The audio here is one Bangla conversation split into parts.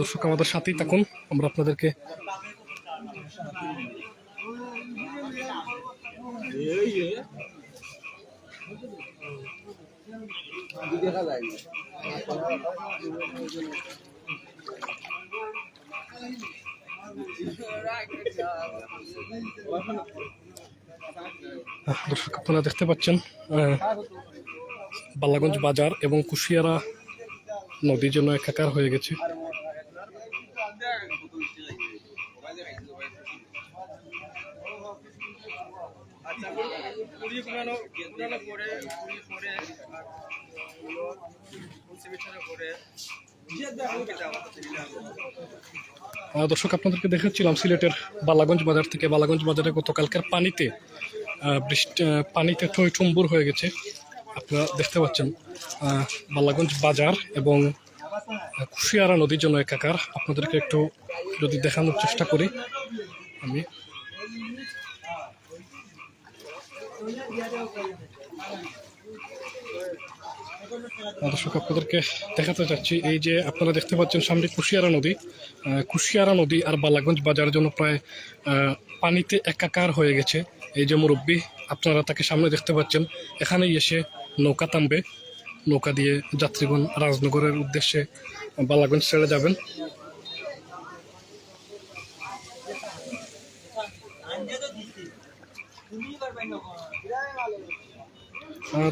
দর্শক আমাদের সাথেই থাকুন। আমরা আপনাদেরকে দেখা যায় দর্শক আপনারা দেখতে পাচ্ছেন বালাগঞ্জ বাজার এবং কুশিয়ারা নদীর জন্য একাকার হয়ে গেছে। কুড়ি দর্শক, আপনাদেরকে দেখাচ্ছিলাম সিলেটের বালাগঞ্জ বাজার থেকে। বালাগঞ্জ বাজারে গতকালকের পানিতে বৃষ্টি পানিতে পানিতে টইটুম্বুর হয়ে গেছে। আপনারা দেখতে পাচ্ছেন বালাগঞ্জ বাজার এবং কুশিয়ারা নদীর জন্য একাকার। আপনাদেরকে একটু যদি দেখানোর চেষ্টা করি, আমি। দর্শক, আপনাদেরকে দেখাতে চাচ্ছি এই যে আপনারা দেখতে পাচ্ছেন সামনে কুশিয়ারা নদী। কুশিয়ারা নদী আর বালাগঞ্জ বাজারের জন্য প্রায় পানিতে একাকার হয়ে গেছে। এই যে মুরব্বী, আপনারা তাকে সামনে দেখতে পাচ্ছেন। এখানেই এসে নৌকা থামবে। নৌকা দিয়ে যাত্রীগণ রাজনগরের উদ্দেশ্যে বালাগঞ্জ ছেড়ে যাবেন।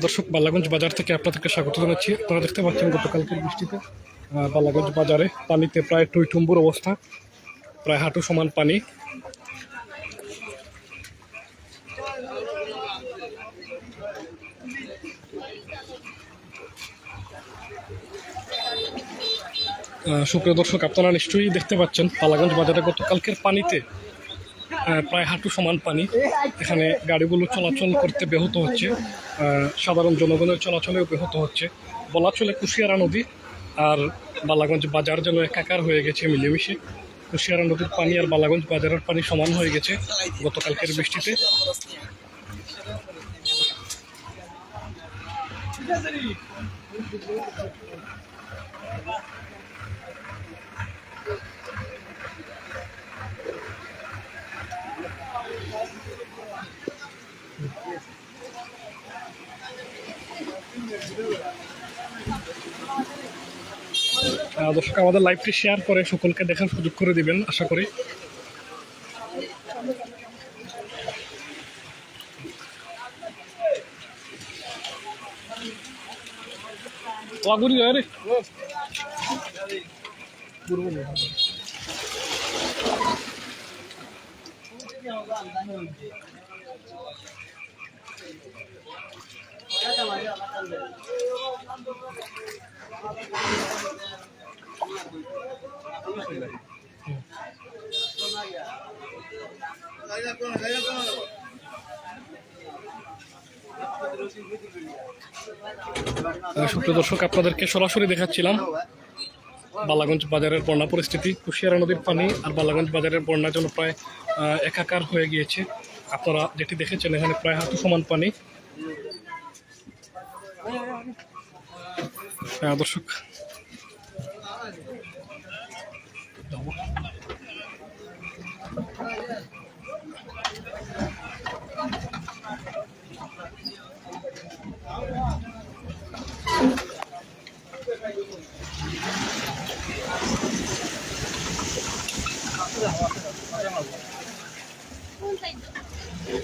দর্শক, বালাগঞ্জ বাজার থেকে আপনাদেরকে স্বাগত জানাচ্ছি। আপনারা দেখতে পাচ্ছেন গতকালকের বৃষ্টিতে। বালাগঞ্জ বাজারে পানিতে প্রায় টইটুম্বুর অবস্থা। প্রায় হাঁটু সমান পানি। সুপ্রিয় দর্শক, আপনারা নিশ্চয়ই দেখতে পাচ্ছেন পালাগঞ্জ বাজারে গতকালকের পানিতে প্রায় হাঁটু সমান পানি। এখানে গাড়িগুলো চলাচল করতে ব্যাহত হচ্ছে। সাধারণ জনগণের চলাচলেও ব্যাহত হচ্ছে। বলা চলে কুশিয়ারা নদী আর বালাগঞ্জ বাজার যেন একাকার হয়ে গেছে মিলেমিশে। কুশিয়ারা নদীর পানি আর বালাগঞ্জ বাজারের পানি সমান হয়ে গেছে গতকালকের বৃষ্টিতে। দর্শক আমাদের লাইভটি শেয়ার করে সকলকে দেখার সুযোগ করে দিবেন আশা করি। সুপ্রিয় দর্শক, আপনাদেরকে সরাসরি দেখাচ্ছিলাম বালাগঞ্জ বাজারের বন্যা পরিস্থিতি। কুশিয়ারা নদীর পানি আর বালাগঞ্জ বাজারের বন্যার জন্য প্রায় একাকার হয়ে গিয়েছে। আপনারা যেটি দেখেছেন এখানে প্রায় হাত সমান পানি। হ্যাঁ দর্শক। Yan.